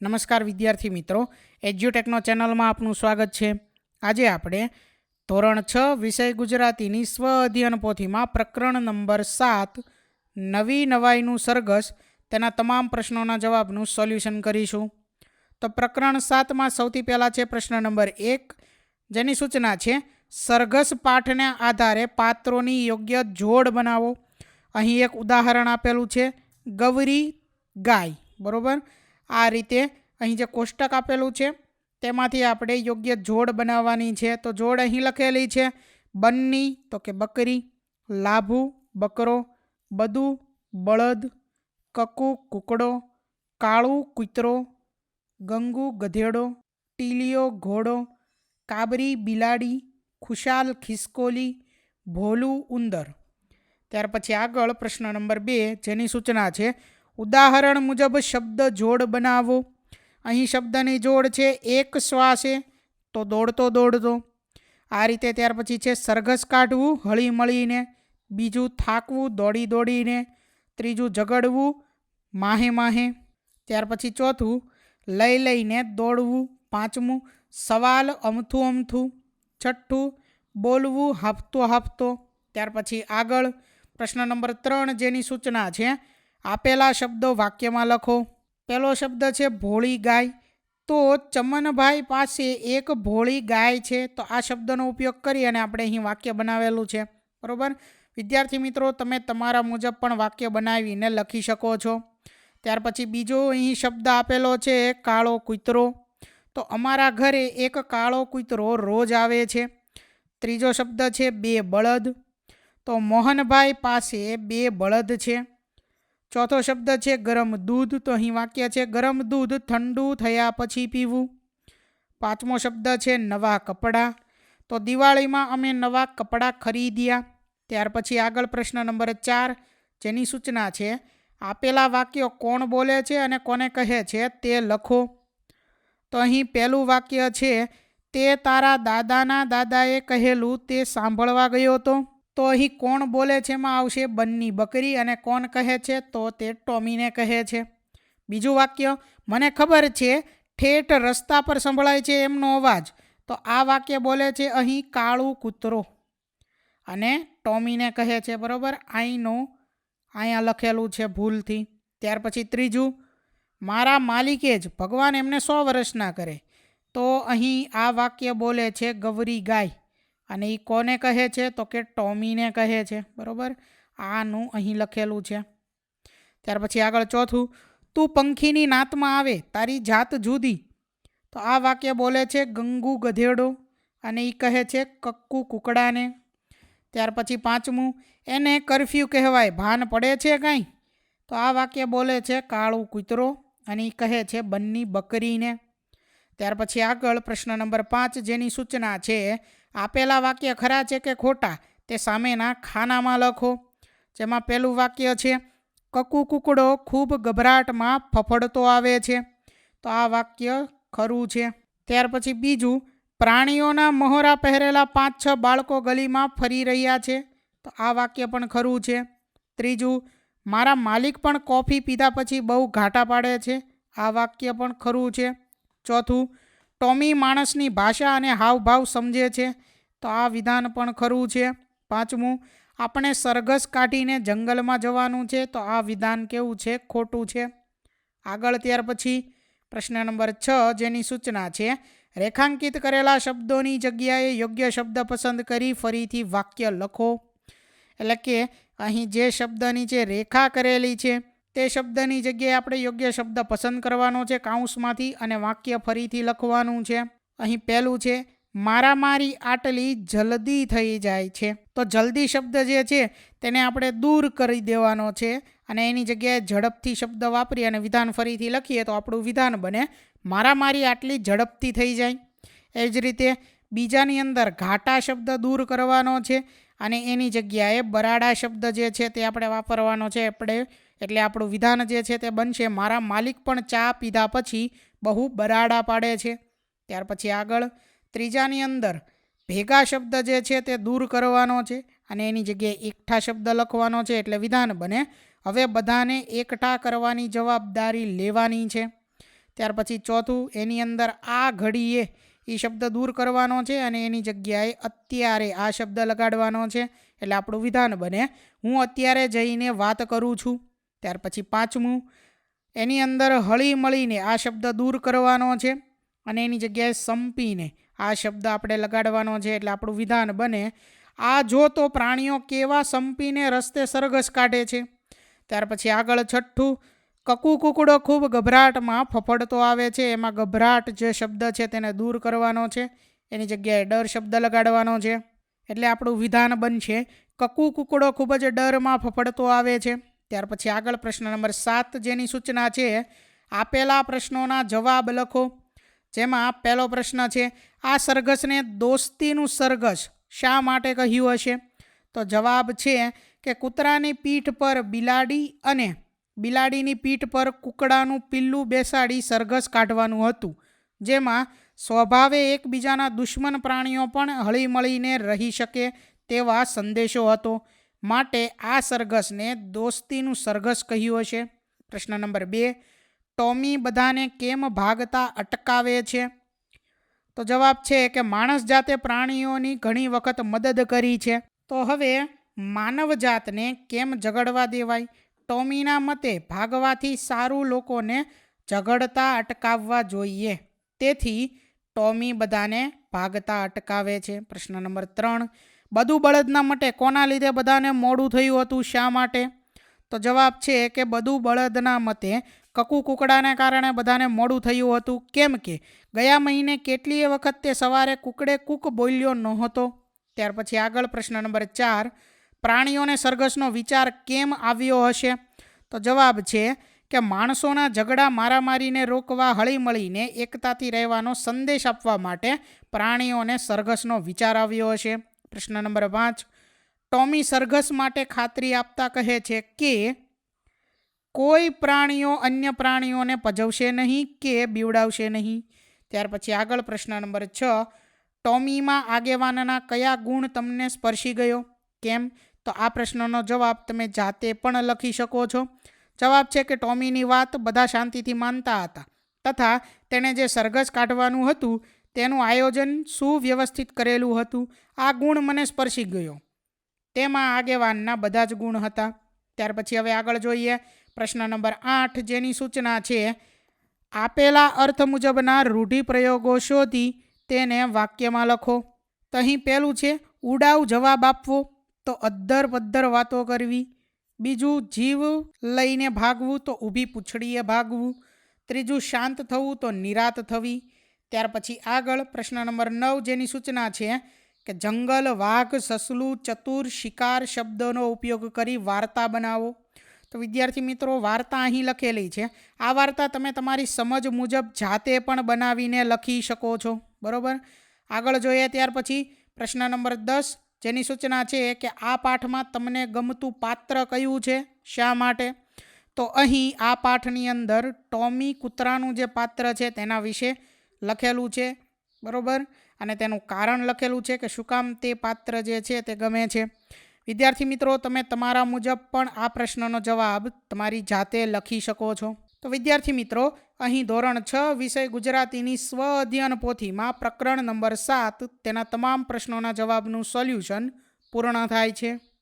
નમસ્કાર વિદ્યાર્થી મિત્રો, એજ્યુટેકનો ચેનલમાં આપનું સ્વાગત છે. આજે આપણે ધોરણ છ વિષય ગુજરાતીની સ્વ અધ્યયન પોથીમાં પ્રકરણ નંબર સાત, નવી નવાઈનું સરઘસ, તેના તમામ પ્રશ્નોના જવાબનું સોલ્યુશન કરીશું. તો પ્રકરણ સાતમાં સૌથી પહેલાં છે પ્રશ્ન નંબર એક, જેની સૂચના છે, સરઘસ પાઠને આધારે પાત્રોની યોગ્ય જોડ બનાવો. અહીં એક ઉદાહરણ આપેલું છે ગૌરી ગાય, બરોબર? આ રીતે અહીં જે કોષ્ટક આપેલું છે, તેમાંથી આપણે યોગ્ય જોડ બનાવવાની છે. તો જોડ અહીં લખેલી છે, બન્ની, તો કે બકરી, લાભુ, બકરો, બધુ, બળદ, કકુ, કુકડો, કાળું, કૂતરો, ગંગુ, ગધેડો ટીલિયો ઘોડો, કાબરી, બિલાડી, ખુશાલ, ખિસકોલી, ભોલું, ઉંદર. ત્યાર પછી આગળ પ્રશ્ન નંબર બે, જેની સૂચના છે ઉદાહરણ મુજબ શબ્દ જોડ બનાવો. અહીં શબ્દની જોડ છે એક શ્વાસે, તો દોડતો દોડતો. આ રીતે ત્યાર પછી છે સરઘસ કાઢવું, હળી મળીને. બીજું થાકવું, દોડી દોડીને. ત્રીજું ઝઘડવું, માહે માહે. ત્યાર પછી ચોથું, લઈ લઈને દોડવું. પાંચમું, સવાલ અમથું અમથું. છઠ્ઠું, બોલવું હાફતો હાફતો. ત્યાર પછી આગળ. પ્રશ્ન નંબર ત્રણ જેની સૂચના છે આપેલા શબ્દો વાક્યમાં લખો. પહેલો શબ્દ છે, ભોળી ગાય. તો ચમનભાઈ પાસે એક ભોળી ગાય છે, તો આ શબ્દનો ઉપયોગ કરી અને આપણે અહીં વાક્ય બનાવેલું છે. બરાબર? વિદ્યાર્થી મિત્રો, તમે તમારા મુજબ પણ વાક્ય બનાવીને લખી શકો છો. ત્યાર પછી બીજો અહીં શબ્દ આપેલો છે, કાળો કૂતરો. તો અમારા ઘરે એક કાળો કૂતરો રોજ આવે છે. ત્રીજો શબ્દ છે, બે બળદ. તો મોહનભાઈ પાસે બે બળદ છે. ચોથો શબ્દ છે, ગરમ દૂધ. તો અહીં વાક્ય છે, ગરમ દૂધ ઠંડુ થયા પછી પીવું. પાંચમો શબ્દ છે, નવા કપડાં. તો દિવાળીમાં અમે નવા કપડાં ખરીદ્યા. ત્યાર પછી આગળ પ્રશ્ન નંબર ચાર, જેની સૂચના છે, આપેલા વાક્યો કોણ બોલે છે અને કોને કહે છે તે લખો. તો અહીં પહેલું વાક્ય છે, તે તારા દાદાના દાદાએ કહેલું તે સાંભળવા ગયો હતો. તો અહીં કોણ બોલે છે એમાં આવશે બન્ની બકરી અને કોણ કહે છે તો તે ટોમીને કહે છે. બીજું વાક્ય, મને ખબર છે, ઠેઠ રસ્તા પર સંભળાય છે એમનો અવાજ. તો આ વાક્ય બોલે છે અહીં કાળું કૂતરો. અને ટોમીને કહે છે, બરાબર અહીંનું અહીંયા લખેલું છે ભૂલથી. ત્યાર પછી ત્રીજું, મારા માલિકે જ ભગવાન એમને સો વર્ષના કરે. તો અહીં આ વાક્ય બોલે છે ગવરી ગાય. અને એ કોને કહે છે? તો કે ટોમીને કહે છે. બરાબર? આનું અહીં લખેલું છે. ત્યાર પછી આગળ ચોથું, તું પંખીની નાતમાં આવે, તારી જાત જુદી. તો આ વાક્ય બોલે છે ગંગુ ગધેડો અને એ કહે છે કક્કુ કુકડાને. ત્યાર પછી પાંચમું, એને કરફ્યુ કહેવાય, ભાન પડે છે કાંઈ? તો આ વાક્ય બોલે છે કાળું કૂતરો અને એ કહે છે બન્ની બકરીને. ત્યાર પછી આગળ પ્રશ્ન નંબર પાંચ જેની સૂચના છે આપેલા વાક્ય ખરા છે કે ખોટા તે સામેના ખાનામાં લખો. જેમાં પહેલું વાક્ય છે, કકુ કુકડો ખૂબ ગભરાટમાં ફફડતો આવે છે. તો આ વાક્ય ખરું છે. ત્યાર પછી બીજું, પ્રાણીઓના મહોરા પહેરેલા પાંચ છ બાળકો ગલીમાં ફરી રહ્યા છે. તો આ વાક્ય પણ ખરું છે. ત્રીજું, મારા માલિક પણ કોફી પીધા પછી બહુ ઘાટા પાડે છે. આ વાક્ય પણ ખરું છે. ચોથું ટોમી માણસની ભાષા અને હાવભાવ સમજે છે. તો આ વિધાન પણ ખરું છે. પાંચમું, આપણે સરઘસ કાઢીને જંગલમાં જવાનું છે તો આ વિધાન કેવું છે? ખોટું છે. આગળ ત્યાર પછી પ્રશ્ન નંબર છ જેની સૂચના છે, રેખાંકિત કરેલા શબ્દોની જગ્યાએ યોગ્ય શબ્દ પસંદ કરી ફરીથી વાક્ય લખો. એટલે કે અહીં જે શબ્દની જે રેખા કરેલી છે તે શબ્દની જગ્યાએ આપણે યોગ્ય શબ્દ પસંદ કરવાનો છે કાઉન્સમાંથી અને વાક્ય ફરીથી લખવાનું છે. અહીં પહેલું છે મારામારી આટલી જલ્દી થઈ જાય છે. તો જલ્દી શબ્દ જે છે તેને આપણે દૂર કરી દેવાનો છે અને એની જગ્યાએ ઝડપથી શબ્દ વાપરી અને વિધાન ફરીથી લખીએ તો આપણું વિધાન બને મારામારી આટલી ઝડપથી થઈ જાય. એ જ રીતે બીજાની અંદર ઘાટા શબ્દ દૂર કરવાનો છે અને એની જગ્યાએ બરાડા શબ્દ જે છે તે આપણે વાપરવાનો છે આપણે એટલે આપણું વિધાન જે છે તે બનશે, મારા માલિક પણ ચા પીધા પછી બહુ બરાડા પાડે છે. ત્યાર પછી આગળ, ત્રીજાની અંદર, ભેગા શબ્દ જે છે તે દૂર કરવાનો છે અને એની જગ્યાએ એકઠા શબ્દ લખવાનો છે. એટલે વિધાન બને, હવે બધાને એકઠા કરવાની જવાબદારી લેવાની છે. ત્યાર પછી ચોથું, એની અંદર આ ઘડીએ એ શબ્દ દૂર કરવાનો છે અને એની જગ્યાએ અત્યારે આ શબ્દ લગાડવાનો છે. એટલે આપણું વિધાન બને, હું અત્યારે જઈને વાત કરું છું. ત્યાર પછી પાંચમું, એની અંદર હળી મળીને આ શબ્દ દૂર કરવાનો છે અને એની જગ્યાએ સંપીને આ શબ્દ આપણે લગાડવાનો છે. એટલે આપણું વિધાન બને, આ જો તો પ્રાણીઓ કેવા સંપીને રસ્તે સરઘસ કાઢે છે. ત્યાર પછી આગળ છઠ્ઠું કકુ કુકડો ખૂબ ગભરાટમાં ફફડતો આવે છે. એમાં ગભરાટ જે શબ્દ છે તેને દૂર કરવાનો છે. એની જગ્યાએ ડર શબ્દ લગાડવાનો છે. એટલે આપણું વિધાન બનશે. કકુ કુકડો ખૂબ જ ડરમાં ફફડતો આવે છે. ત્યાર પછી આગળ પ્રશ્ન નંબર સાત જેની સૂચના છે, આપેલા પ્રશ્નોના જવાબ લખો. જેમાં પહેલો પ્રશ્ન છે, આ સરઘસને દોસ્તીનું સરઘસ શા માટે કહ્યું હશે? તો જવાબ છે કે કૂતરાની પીઠ પર બિલાડી અને બિલાડીની પીઠ પર કૂકડાનું પિલ્લું બેસાડી સરઘસ કાઢવાનું હતું, જેમાં સ્વભાવે એકબીજાના દુશ્મન પ્રાણીઓ પણ હળીમળીને રહી શકે તેવા સંદેશો હતો. માટે આ સરઘસને દોસ્તીનું સરઘસ કહ્યું હશે. પ્રશ્ન નંબર બે, ટોમી બધાને કેમ ભાગતા અટકાવે છે? તો જવાબ છે કે માણસ જાતે પ્રાણીઓની ઘણી વખત મદદ કરી છે. તો હવે માનવ જાતને કેમ ઝઘડવા દેવાય? ટોમીના મતે ભાગવાથી સારું લોકોને ઝઘડતા અટકાવવા જોઈએ. તેથી ટોમી બધાને ભાગતા અટકાવે છે. પ્રશ્ન નંબર ત્રણ. બધું બળદના મતે કોના લીધે બધાને મોડું થયું હતું? શા માટે? તો જવાબ છે કે બધું બળદના મતે કકુ કુકડાને કારણે બધાને મોડું થયું હતું. કેમ કે ગયા મહિને કેટલીય વખત તે સવારે કુકડે કૂક બોલ્યો નહોતો. ત્યાર પછી આગળ પ્રશ્ન નંબર ચાર. પ્રાણીઓને સરઘસનો વિચાર કેમ આવ્યો હશે? તો જવાબ છે કે માણસોના ઝઘડા મારામારીને રોકવા હળીમળીને એકતાથી રહેવાનો સંદેશ આપવા માટે પ્રાણીઓને સરઘસનો વિચાર આવ્યો હશે. પ્રશ્ન નંબર પાંચ. ટોમી સરઘસ માટે ખાતરી આપતા કહે છે કે, કોઈ પ્રાણીઓ અન્ય પ્રાણીઓને પજવશે નહીં કે બીવડાવશે નહીં. ત્યાર પછી આગળ પ્રશ્ન નંબર છ. ટોમીમાં આગેવાનના કયા ગુણ તમને સ્પર્શી ગયો? કેમ? તો આ પ્રશ્નનો જવાબ તમે જાતે પણ લખી શકો છો. જવાબ છે કે ટોમીની વાત બધા શાંતિથી માનતા હતા તથા તેણે જે સરઘસ કાઢવાનું હતું તેનું આયોજન સુવ્યવસ્થિત કરેલું હતું. આ ગુણ મને સ્પર્શી ગયો. તેમાં આગેવાનના બધા જ ગુણ હતા. ત્યાર પછી હવે આગળ જોઈએ. પ્રશ્ન નંબર આઠ જેની સૂચના છે, આપેલા અર્થ મુજબના રૂઢિપ્રયોગો શોધી તેને વાક્યમાં લખો. તો અહીં પહેલું છે, ઉડાવ જવાબ આપવો. તો અદ્ધર પદ્ધર વાતો કરવી. બીજું જીવ લઈને ભાગવું તો ઊભી પૂંછડીએ ભાગવું. ત્રીજું શાંત થવું તો નિરાત થવી. ત્યાર પછી આગળ પ્રશ્ન નંબર નવ જેની સૂચના છે કે જંગલ, વાઘ, સસલું, ચતુર, શિકાર શબ્દોનો ઉપયોગ કરી વાર્તા બનાવો. તો વિદ્યાર્થી મિત્રો, વાર્તા અહીં લખેલી છે. આ વાર્તા તમે તમારી સમજ મુજબ જાતે પણ બનાવીને લખી શકો છો. બરાબર? આગળ જોઈએ ત્યાર પછી પ્રશ્ન નંબર દસ. જેની સૂચના છે કે આ પાઠમાં તમને ગમતું પાત્ર કયું છે? શા માટે? તો અહીં આ પાઠની અંદર ટોમી કૂતરાનું જે પાત્ર છે તેના વિશે લખેલું છે. બરાબર? અને તેનું કારણ લખેલું છે કે શું કામ તે પાત્ર જે છે તે ગમે છે. વિદ્યાર્થી મિત્રો, તમે તમારા મુજબ પણ આ પ્રશ્નનો જવાબ તમારી જાતે લખી શકો છો. તો વિદ્યાર્થી મિત્રો અહીં ધોરણ છ વિષય ગુજરાતીની સ્વ અધ્યયન પોથીમાં પ્રકરણ નંબર સાત તેના તમામ પ્રશ્નોના જવાબનું સોલ્યુશન પૂર્ણ થાય છે.